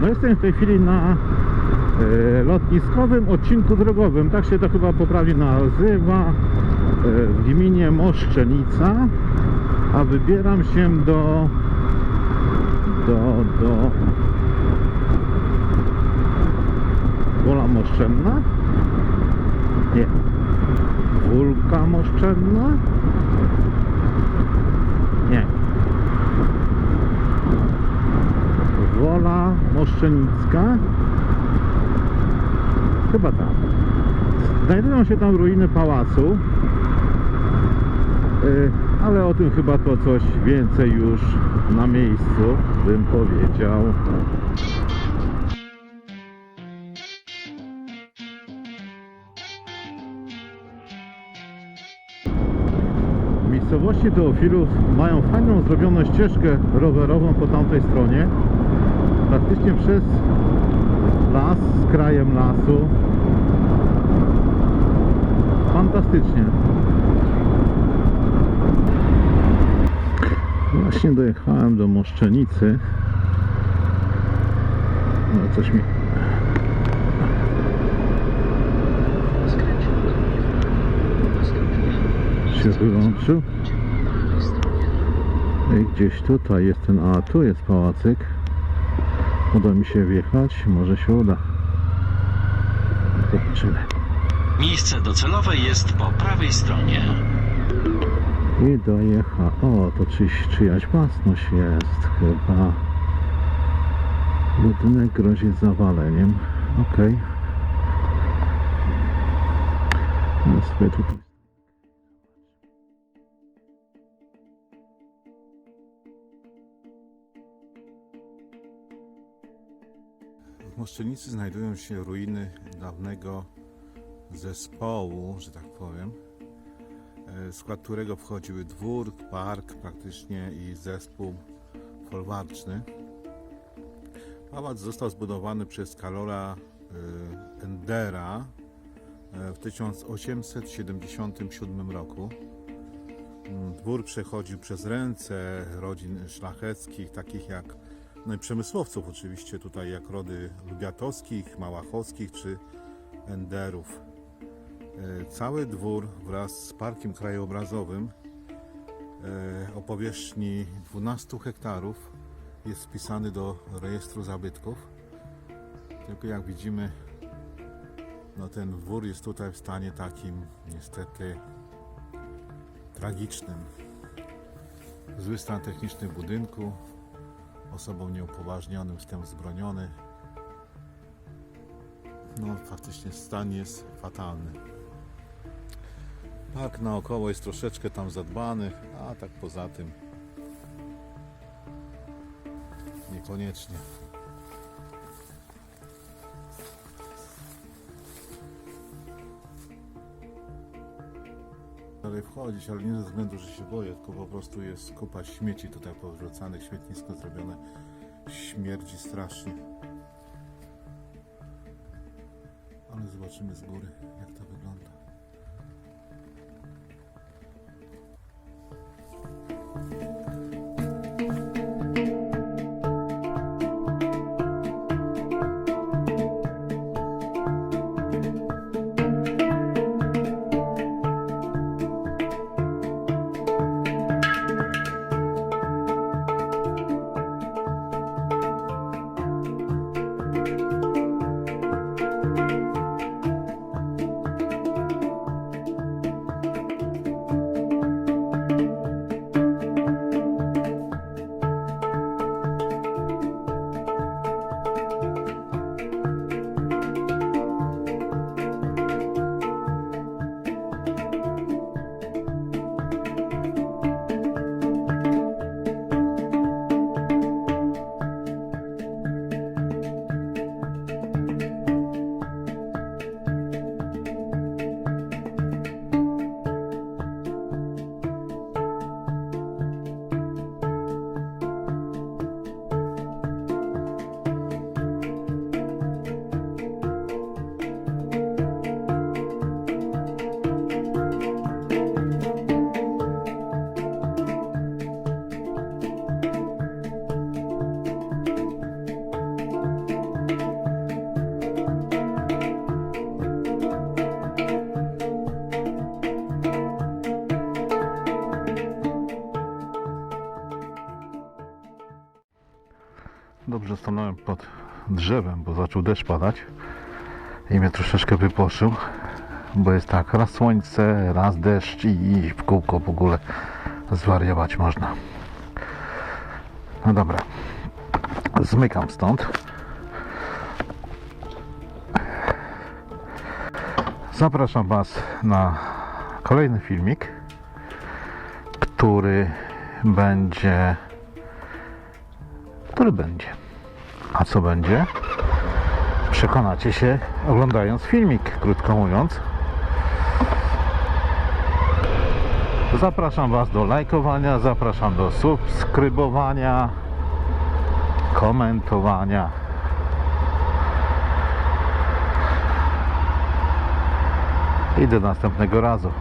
No jestem w tej chwili na e, lotniskowym odcinku drogowym, tak się to chyba poprawnie nazywa, e, w gminie Moszczenica, a wybieram się do do, do Wola Moszczenna? Nie. Wólka Moszczenna? Nie. Wola Moszczenicka? Chyba tak. Znajdują się tam ruiny pałacu. Y, ale o tym chyba to coś więcej już na miejscu bym powiedział. Miejscowości Teofilów mają fajną zrobioną ścieżkę rowerową po tamtej stronie. Praktycznie przez las, z krajem lasu. Fantastycznie. Właśnie dojechałem do Moszczenicy. No coś mi... się wyłączył. I gdzieś tutaj jest ten... A, tu jest pałacyk. Uda mi się wjechać. Może się uda. Zobaczymy. Miejsce docelowe jest po prawej stronie. I dojecha. O, to czyś, czyjaś własność jest chyba. Budynek grozi zawaleniem. Okej. Okay. sobie tutaj. W Moszczenicy znajdują się ruiny dawnego zespołu, że tak powiem, w skład którego wchodziły dwór, park praktycznie i zespół folwarczny. Pałac został zbudowany przez Karola y, Endera y, w 1877 roku. Mm, Dwór przechodził przez ręce rodzin szlacheckich, takich jak no i przemysłowców oczywiście, tutaj jak rody Lubiatowskich, Małachowskich czy Enderów. E, Cały dwór wraz z parkiem krajobrazowym e, o powierzchni 12 hektarów jest wpisany do rejestru zabytków. Tylko jak widzimy, no ten dwór jest tutaj w stanie takim niestety tragicznym. Zły stan techniczny budynku, osobą nieupoważnionym, wstęp zbroniony. No faktycznie stan jest fatalny. Park naokoło jest troszeczkę tam zadbany, a tak poza tym niekoniecznie. Dalej wchodzić, ale nie ze względu, że się boję, tylko po prostu jest kupa śmieci tutaj powrzucanych, śmietnisko zrobione. Śmierdzi strasznie. Ale zobaczymy z góry, jak to wygląda. Dobrze stanąłem pod drzewem, bo zaczął deszcz padać i mnie troszeczkę wyposzył, bo jest tak, raz słońce, raz deszcz i w kółko w ogóle zwariować można. No dobra, zmykam stąd. Zapraszam Was na kolejny filmik, który będzie. Który będzie? A co będzie? Przekonacie się oglądając filmik, krótko mówiąc. Zapraszam Was do lajkowania, zapraszam do subskrybowania, komentowania. I do następnego razu.